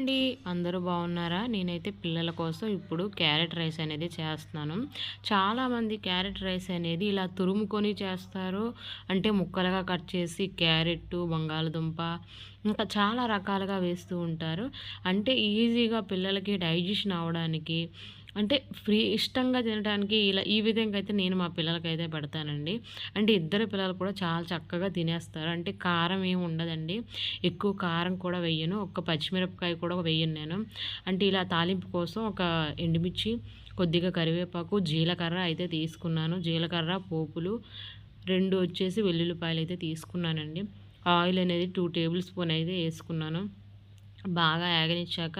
అండి. అందరూ బాగున్నారా? నేనైతే పిల్లల కోసం ఇప్పుడు క్యారెట్ రైస్ అనేది చేస్తున్నాను. చాలామంది క్యారెట్ రైస్ అనేది ఇలా తురుముకొని చేస్తారు. అంటే ముక్కలుగా కట్ చేసి క్యారెట్ బంగాళదుంప ఇంకా చాలా రకాలుగా వేస్తూ ఉంటారు. అంటే ఈజీగా పిల్లలకి డైజెషన్ అవడానికి అంటే ఫ్రీ ఇష్టంగా తినడానికి ఇలా ఈ విధంగా అయితే నేను మా పిల్లలకైతే పెడతానండి. అంటే ఇద్దరు పిల్లలు కూడా చాలా చక్కగా తినేస్తారు. అంటే కారం ఏమి ఉండదండి. ఎక్కువ కారం కూడా వేయను. ఒక పచ్చిమిరపకాయ కూడా వేయను నేను. అంటే ఇలా తాలింపు కోసం ఒక ఎండుమిర్చి కొద్దిగా కరివేపాకు జీలకర్ర అయితే తీసుకున్నాను. జీలకర్ర పోపులు రెండు వచ్చేసి వెల్లుల్లిపాయలు అయితే తీసుకున్నానండి. ఆయిల్ అనేది టూ టేబుల్ స్పూన్ అయితే వేసుకున్నాను. బాగా యాగనిచ్చాక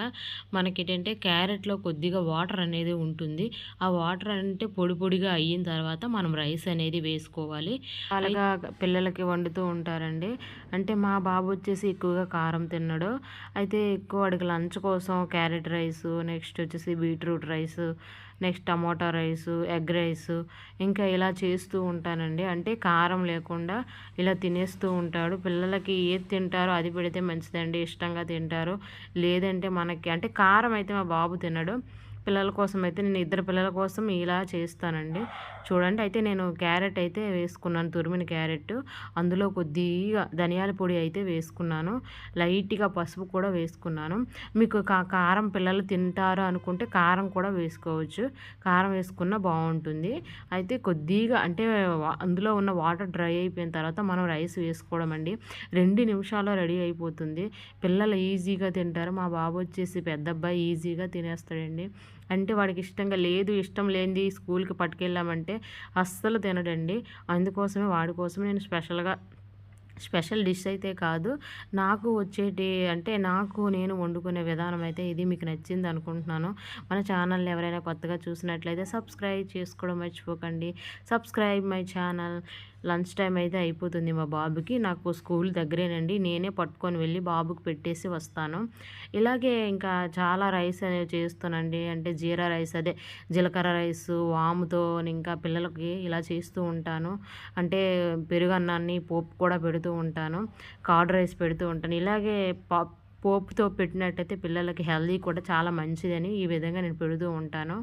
మనకేంటంటే క్యారెట్లో కొద్దిగా వాటర్ అనేది ఉంటుంది. ఆ వాటర్ అంటే పొడి పొడిగా అయిన తర్వాత మనం రైస్ అనేది వేసుకోవాలి. అలాగా పిల్లలకి వండుతూ ఉంటారండి. అంటే మా బాబు వచ్చేసి ఎక్కువగా కారం తిన్నాడు. అయితే ఎక్కువ వాడికి లంచ్ కోసం క్యారెట్ రైస్ నెక్స్ట్ వచ్చేసి beetroot rice next tomato rice egg rice ఇంకా ఇలా చేస్తూ ఉంటానండి. అంటే కారం లేకుండా ఇలా తినేస్తూ ఉంటాడు. పిల్లలకి ఏది తింటారో అది పెడితే మంచిదండి. ఇష్టంగా తింటారు. లేదంటే మనకి అంటే కారం అయితే మా బాబు తినడు. పిల్లల కోసం అయితే నేను ఇద్దరు పిల్లల కోసం ఇలా చేస్తానండి. చూడండి అయితే నేను క్యారెట్ అయితే వేసుకున్నాను తురిమిన క్యారెట్. అందులో కొద్దిగా ధనియాల పొడి అయితే వేసుకున్నాను. లైట్గా పసుపు కూడా వేసుకున్నాను. మీకు కారం పిల్లలు తింటారు అనుకుంటే కారం కూడా వేసుకోవచ్చు. కారం వేసుకున్న బాగుంటుంది. అయితే కొద్దిగా అంటే అందులో ఉన్న వాటర్ డ్రై అయిపోయిన తర్వాత మనం రైస్ వేసుకోవడం అండి. రెండు నిమిషాల్లో రెడీ అయిపోతుంది. పిల్లలు ఈజీగా తింటారు. మా బాబు వచ్చేసి పెద్ద అబ్బాయి ఈజీగా తినేస్తాడండి. అంటే వాడికి ఇష్టంగా లేదు ఇష్టం లేనిది స్కూల్కి పట్టుకెళ్ళామంటే అస్సలు తినడండి. అందుకోసమే వాడి కోసం నేను స్పెషల్గా స్పెషల్ డిష్ అయితే కాదు. నాకు వచ్చేటి అంటే నాకు నేను వండుకునే విధానం అయితే ఇది మీకు నచ్చింది అనుకుంటున్నాను. మన ఛానల్ని ఎవరైనా కొత్తగా చూసినట్లయితే సబ్స్క్రైబ్ చేసుకోవడం మర్చిపోకండి. Subscribe my channel. Lunch time అయితే అయిపోతుంది మా బాబుకి. నాకు స్కూల్ దగ్గరేనండి. నేనే పట్టుకొని వెళ్ళి బాబుకి పెట్టేసి వస్తాను. ఇలాగే ఇంకా చాలా రైస్ అనేవి చేస్తానండి. అంటే జీరా రైస్ అదే జీలకర్ర రైస్ వాముతో ఇంకా పిల్లలకి ఇలా చేస్తూ ఉంటాను. అంటే పెరుగు అన్నాన్ని పోపు కూడా పెడుతూ ఉంటాను. కార్డ్ రైస్ పెడుతూ ఉంటాను. ఇలాగే పోపుతో పెట్టినట్టయితే పిల్లలకి హెల్దీ కూడా చాలా మంచిదని ఈ విధంగా నేను పెడుతూ ఉంటాను.